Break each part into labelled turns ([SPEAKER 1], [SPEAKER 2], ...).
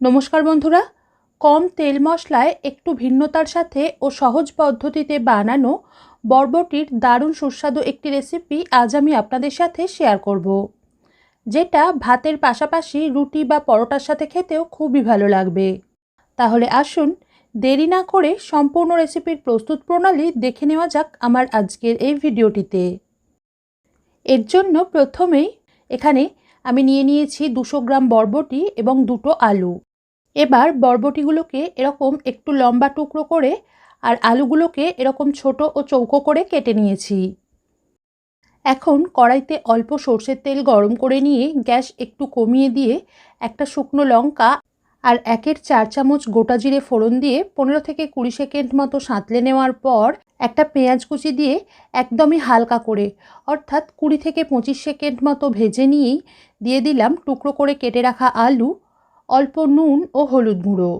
[SPEAKER 1] নমস্কার বন্ধুরা, কম তেল মশলায় একটু ভিন্নতার সাথে ও সহজ পদ্ধতিতে বানানো বরবটির দারুণ সুস্বাদু একটি রেসিপি আজ আমি আপনাদের সাথে শেয়ার করব। যেটা ভাতের পাশাপাশি রুটি বা পরোটার সাথে খেতেও খুবই ভালো লাগবে তাহলে আসুন, দেরি না করে সম্পূর্ণ রেসিপির প্রস্তুত প্রণালী দেখে নেওয়া যাক আমার আজকের এই ভিডিওটিতে এর জন্য প্রথমেই এখানে আমি নিয়ে নিয়েছি দুশো গ্রাম বরবটি এবং দুটো আলু এবার বরবটিগুলোকে এরকম একটু লম্বা টুকরো করে আর আলুগুলোকে এরকম ছোট ও চৌকো করে কেটে নিয়েছি। এখন কড়াইতে অল্প সর্ষের তেল গরম করে নিয়ে গ্যাস একটু কমিয়ে দিয়ে একটা শুকনো লঙ্কা আর একের চার চামচ গোটা জিরে ফোড়ন দিয়ে পনেরো থেকে কুড়ি সেকেন্ড মতো সাঁতলে নেওয়ার পর একটা পেঁয়াজ কুচি দিয়ে একদমই হালকা করে, অর্থাৎ কুড়ি থেকে পঁচিশ সেকেন্ড মতো ভেজে নিয়েই দিয়ে দিলাম টুকরো করে কেটে রাখা আলু অল্প নুন ও হলুদ গুঁড়ো।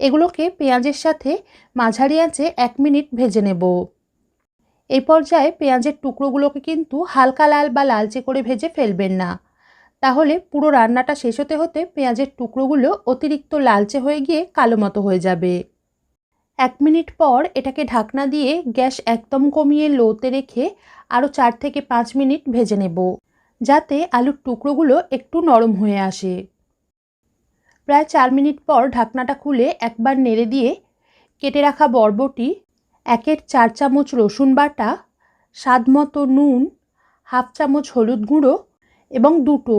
[SPEAKER 1] এগুলোকে পেঁয়াজের সাথে মাঝারি আঁচে এক মিনিট ভেজে নেব। এই পর্যায়ে পেঁয়াজের টুকরোগুলোকে কিন্তু হালকা লাল বা লালচে করে ভেজে ফেলবেন না। তাহলে পুরো রান্নাটা শেষ হতে হতে পেঁয়াজের টুকরোগুলো অতিরিক্ত লালচে হয়ে গিয়ে কালো মতো হয়ে যাবে। এক মিনিট পর এটাকে ঢাকনা দিয়ে গ্যাস একদম কমিয়ে লোতে রেখে আরও চার থেকে পাঁচ মিনিট ভেজে নেব, যাতে আলুর টুকরোগুলো একটু নরম হয়ে আসে। প্রায় চার মিনিট পর ঢাকনাটা খুলে একবার নেড়ে দিয়ে কেটে রাখা বরবটি, একের চার চামচ রসুন বাটা, স্বাদ মতো নুন, হাফ চামচ হলুদ গুঁড়ো এবং দুটো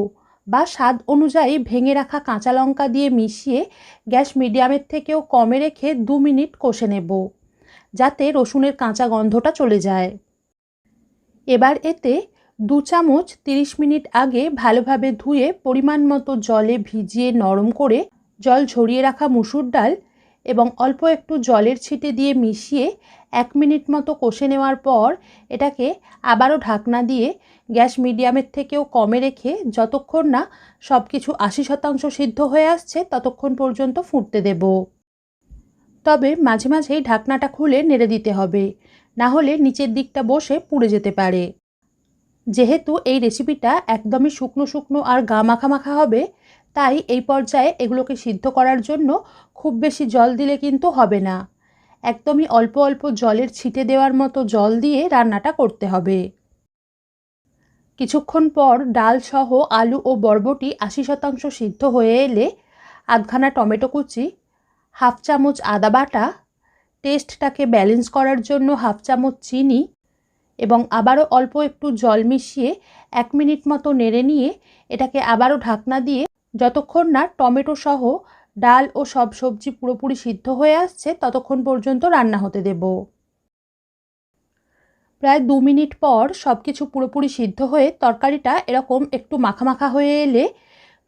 [SPEAKER 1] বা স্বাদ অনুযায়ী ভেঙে রাখা কাঁচা লঙ্কা দিয়ে মিশিয়ে গ্যাস মিডিয়ামের থেকেও কমে রেখে দু মিনিট কষে নেব, যাতে রসুনের কাঁচা গন্ধটা চলে যায়। এবার এতে দু চামচ তিরিশ মিনিট আগে ভালোভাবে ধুয়ে পরিমাণ মতো জলে ভিজিয়ে নরম করে জল ঝরিয়ে রাখা মুসুর ডাল এবং অল্প একটু জলের ছিটে দিয়ে মিশিয়ে এক মিনিট মতো কষে নেওয়ার পর এটাকে আবারও ঢাকনা দিয়ে গ্যাস মিডিয়ামের থেকেও কমে রেখে যতক্ষণ না সব কিছু আশি শতাংশ সিদ্ধ হয়ে আসছে, ততক্ষণ পর্যন্ত ফুটতে দেব। তবে মাঝে মাঝেই ঢাকনাটা খুলে নেড়ে দিতে হবে, না হলে নিচের দিকটা বসে পুড়ে যেতে পারে। যেহেতু এই রেসিপিটা একদমই শুকনো শুকনো আর গা মাখা মাখা হবে, তাই এই পর্যায়ে এগুলোকে সিদ্ধ করার জন্য খুব বেশি জল দিলে কিন্তু হবে না। একদমই অল্প অল্প জলের ছিটে দেওয়ার মতো জল দিয়ে রান্নাটা করতে হবে। কিছুক্ষণ পর ডাল সহ আলু ও বরবটি আশি শতাংশ সিদ্ধ হয়ে এলে আধখানা টমেটো কুচি, হাফ চামচ আদা বাটা, টেস্টটাকে ব্যালেন্স করার জন্য হাফ চামচ চিনি এবং আবারও অল্প একটু জল মিশিয়ে এক মিনিট মতো নেড়ে নিয়ে এটাকে আবারও ঢাকনা দিয়ে যতক্ষণ না টমেটো সহ ডাল ও সব সবজি পুরোপুরি সিদ্ধ হয়ে আসছে, ততক্ষণ পর্যন্ত রান্না হতে দেব। প্রায় দু মিনিট পর সব কিছু পুরোপুরি সিদ্ধ হয়ে তরকারিটা এরকম একটু মাখা মাখা হয়ে এলে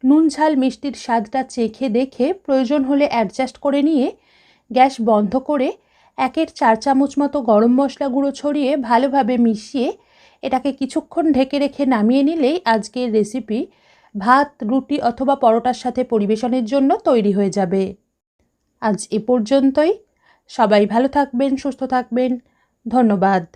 [SPEAKER 1] নুন ঝাল মিষ্টির স্বাদটা চেখে দেখে প্রয়োজন হলে অ্যাডজাস্ট করে নিয়ে গ্যাস বন্ধ করে একের চার চামচ মতো গরম মশলা গুঁড়ো ছড়িয়ে ভালোভাবে মিশিয়ে এটাকে কিছুক্ষণ ঢেকে রেখে নামিয়ে নিলেই আজকের রেসিপি ভাত, রুটি অথবা পরোটার সাথে পরিবেশনের জন্য তৈরি হয়ে যাবে। আজ এ পর্যন্তই। সবাই ভালো থাকবেন, সুস্থ থাকবেন। ধন্যবাদ।